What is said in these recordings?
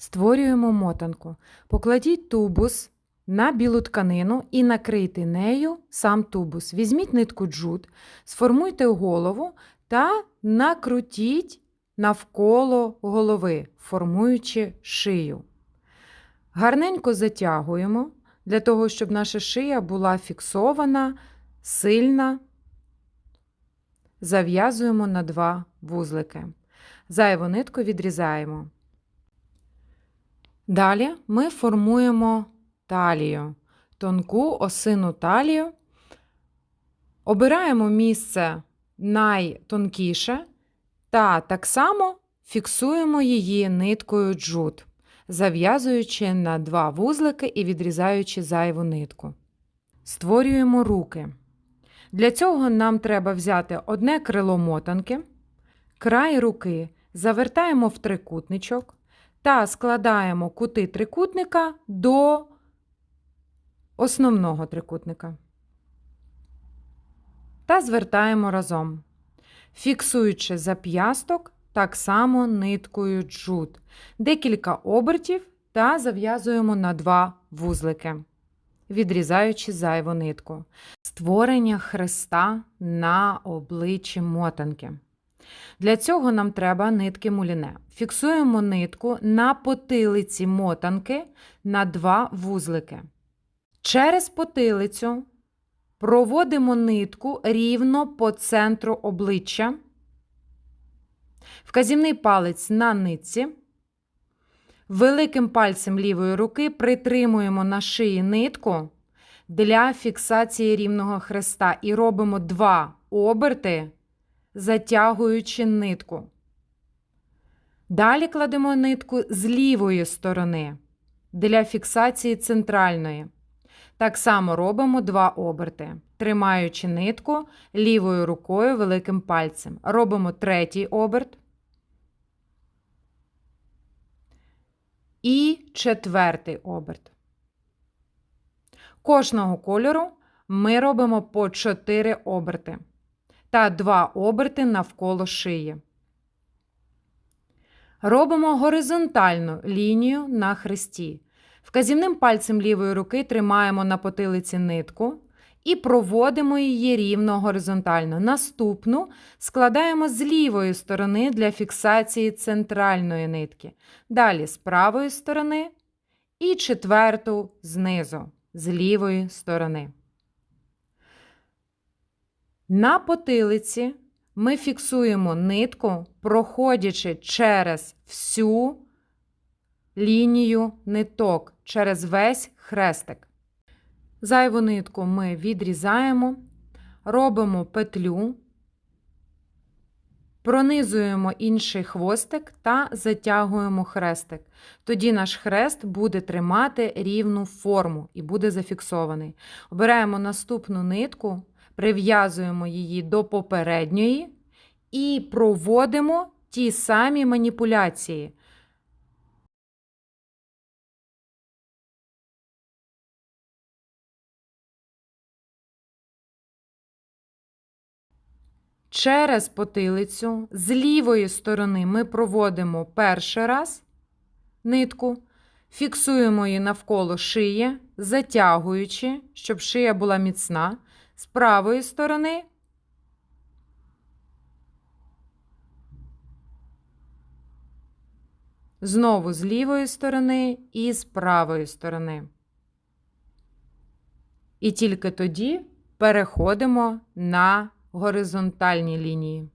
Створюємо мотанку. Покладіть тубус на білу тканину і накрийте нею сам тубус. Візьміть нитку джут, сформуйте голову та накрутіть навколо голови, формуючи шию. Гарненько затягуємо для того, щоб наша шия була фіксована, сильна. Зав'язуємо на два вузлики. Зайву нитку відрізаємо. Далі ми формуємо талію, тонку осину талію. Обираємо місце найтонкіше та так само фіксуємо її ниткою джут, зав'язуючи на два вузлики і відрізаючи зайву нитку. Створюємо руки. Для цього нам треба взяти одне крило мотанки, край руки завертаємо в трикутничок та складаємо кути трикутника до основного трикутника. Та звертаємо разом, фіксуючи зап'ясток так само ниткою джут, декілька обертів та зав'язуємо на два вузлики, відрізаючи зайву нитку. Створення хреста на обличчі мотанки. Для цього нам треба нитки муліне. Фіксуємо нитку на потилиці мотанки на два вузлики. Через потилицю проводимо нитку рівно по центру обличчя, вказівний палець на нитці. Великим пальцем лівої руки притримуємо на шиї нитку для фіксації рівного хреста і робимо два оберти затягуючи нитку. Далі кладемо нитку з лівої сторони для фіксації центральної. Так само робимо два оберти, тримаючи нитку лівою рукою великим пальцем. Робимо третій оберт. І четвертий оберт. Кожного кольору ми робимо по 4 оберти та 2 оберти навколо шиї. Робимо горизонтальну лінію на хресті. Вказівним пальцем лівої руки тримаємо на потилиці нитку і проводимо її рівно горизонтально. Наступну складаємо з лівої сторони для фіксації центральної нитки. Далі з правої сторони і четверту знизу, з лівої сторони. На потилиці ми фіксуємо нитку, проходячи через всю лінію ниток, через весь хрестик. Зайву нитку ми відрізаємо, робимо петлю, пронизуємо інший хвостик та затягуємо хрестик. Тоді наш хрест буде тримати рівну форму і буде зафіксований. Обираємо наступну нитку прив'язуємо її до попередньої і проводимо ті самі маніпуляції. Через потилицю з лівої сторони ми проводимо перший раз нитку, фіксуємо її навколо шиї, затягуючи, щоб шия була міцна з правої сторони. Знову з лівої сторони і з правої сторони. І тільки тоді переходимо на горизонтальні лінії.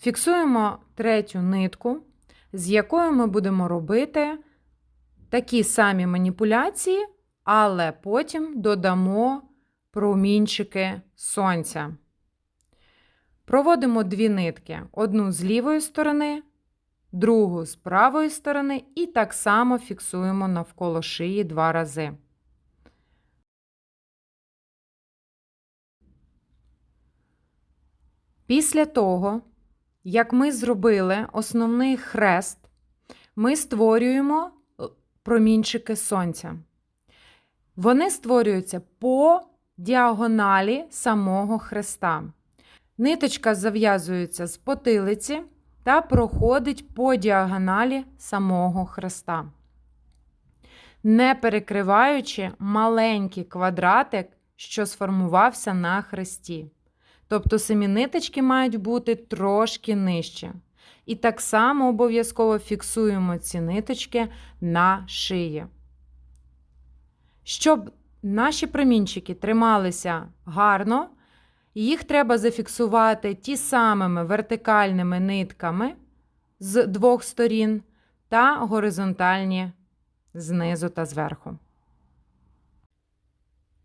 Фіксуємо третю нитку, з якою ми будемо робити такі самі маніпуляції, але потім додамо промінчики сонця. Проводимо дві нитки: одну з лівої сторони, другу з правої сторони, і так само фіксуємо навколо шиї два рази. Після того, як ми зробили основний хрест, ми створюємо промінчики сонця. Вони створюються по діагоналі самого хреста. Ниточка зав'язується з потилиці та проходить по діагоналі самого хреста, не перекриваючи маленький квадратик, що сформувався на хресті. Тобто самі ниточки мають бути трошки нижче. І так само обов'язково фіксуємо ці ниточки на шиї. Щоб наші промінчики трималися гарно, їх треба зафіксувати ті самими вертикальними нитками з двох сторін та горизонтальні знизу та зверху.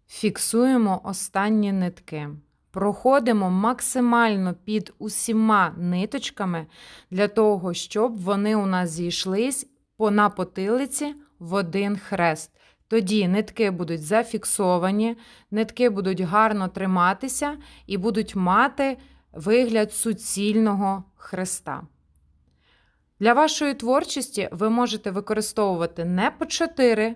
Фіксуємо останні нитки. Проходимо максимально під усіма ниточками для того, щоб вони у нас зійшлись на потилиці в один хрест. Тоді нитки будуть зафіксовані, нитки будуть гарно триматися і будуть мати вигляд суцільного хреста. Для вашої творчості ви можете використовувати не по 4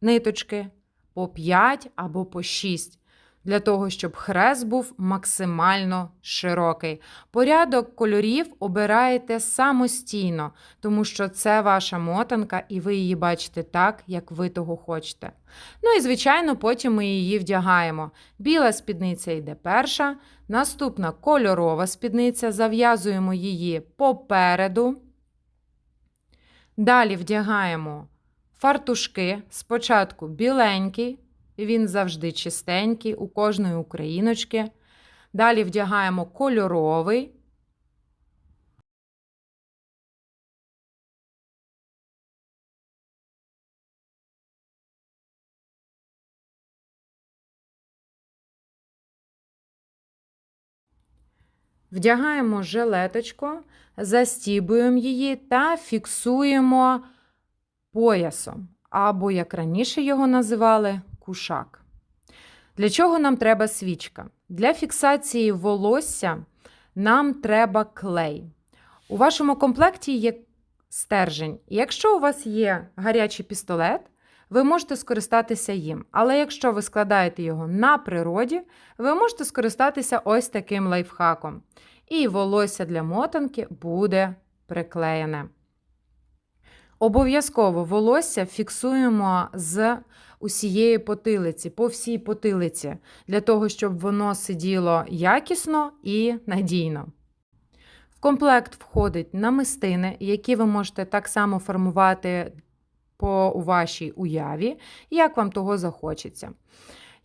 ниточки, по 5 або по 6 для того, щоб хрест був максимально широкий. Порядок кольорів обираєте самостійно, тому що це ваша мотанка, і ви її бачите так, як ви того хочете. Ну і, звичайно, потім ми її вдягаємо. Біла спідниця йде перша, наступна кольорова спідниця, зав'язуємо її попереду. Далі вдягаємо фартушки, спочатку біленький. Він завжди чистенький, у кожної україночки. Далі вдягаємо кольоровий. Вдягаємо жилеточку, застібуємо її та фіксуємо поясом, або, як раніше його називали, кушак. Для чого нам треба свічка? Для фіксації волосся нам треба клей. У вашому комплекті є стержень. Якщо у вас є гарячий пістолет, ви можете скористатися їм. Але якщо ви складаєте його на природі, ви можете скористатися ось таким лайфхаком. І волосся для мотанки буде приклеєне. Обов'язково волосся фіксуємо з усієї потилиці, по всій потилиці, для того, щоб воно сиділо якісно і надійно. В комплект входить намистини, які ви можете так само формувати по вашій уяві, як вам того захочеться.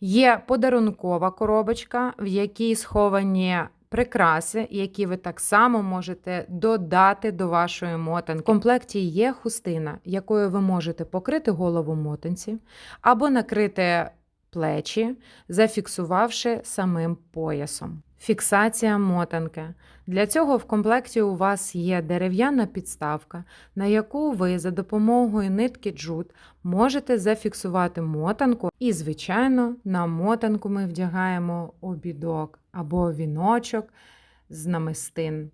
Є подарункова коробочка, в якій сховані прикраси, які ви так само можете додати до вашої мотанки. В комплекті є хустина, якою ви можете покрити голову мотанці, або накрити плечі, зафіксувавши самим поясом. Фіксація мотанки. Для цього в комплекті у вас є дерев'яна підставка, на яку ви за допомогою нитки джут можете зафіксувати мотанку. І, звичайно, на мотанку ми вдягаємо обідок або віночок з намистин.